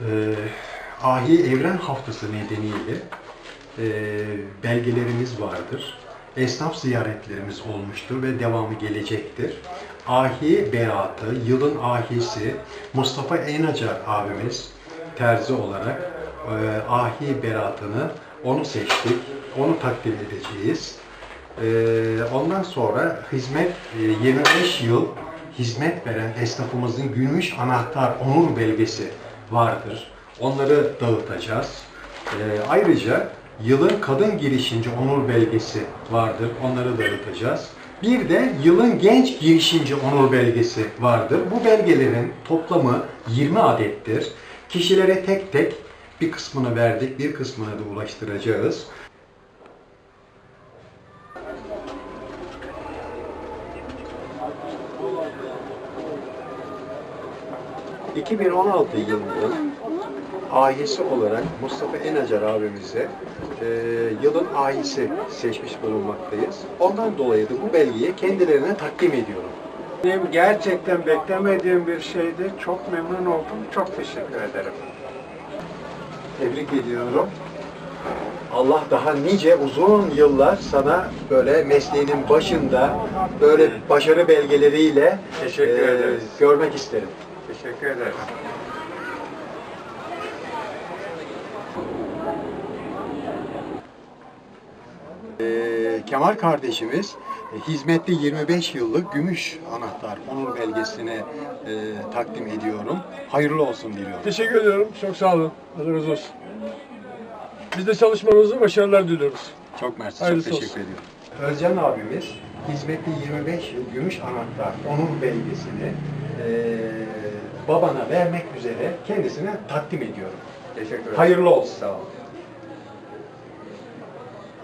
Ee, Ahi Evren Haftası nedeniyle e, belgelerimiz vardır. Esnaf ziyaretlerimiz olmuştur ve devamı gelecektir. Ahi Beratı, yılın ahisi Mustafa Enacar abimiz terzi olarak e, Ahi Beratını onu seçtik, onu takdim edeceğiz. Ee, ondan sonra hizmet e, 25 yıl hizmet veren esnafımızın gümüş anahtar onur belgesi vardır. Onları dağıtacağız. Ee, ayrıca yılın kadın girişimci onur belgesi vardır. Onları dağıtacağız. Bir de yılın genç girişimci onur belgesi vardır. Bu belgelerin toplamı 20 adettir. Kişilere tek tek bir kısmını verdik, bir kısmını da ulaştıracağız. 2016 yılının ahisi olarak Mustafa Enacar abimize e, yılın ahisi seçmiş bulunmaktayız. Ondan dolayı da bu belgeyi kendilerine takdim ediyorum. Benim gerçekten beklemediğim bir şeydi. Çok memnun oldum. Çok teşekkür ederim. Tebrik ediyorum. Allah daha nice uzun yıllar sana böyle mesleğinin başında böyle başarı belgeleriyle Teşekkür e, ederiz. görmek isterim. Teşekkür ederim. Ee, Kemal kardeşimiz e, hizmetli 25 yıllık gümüş anahtar onur belgesini e, takdim ediyorum. Hayırlı olsun diliyorum. Teşekkür ediyorum. Çok sağ olun. Allah razı olsun. Biz de çalışmanızı başarılar diliyoruz. Çok mersi, çok Hayırlısı teşekkür olsun. ediyorum. Özcan abimiz hizmetli 25 yıl gümüş anahtar onur belgesini e, babana vermek üzere kendisine takdim ediyorum. Teşekkür ederim. Hayırlı olsun. Sağ olun.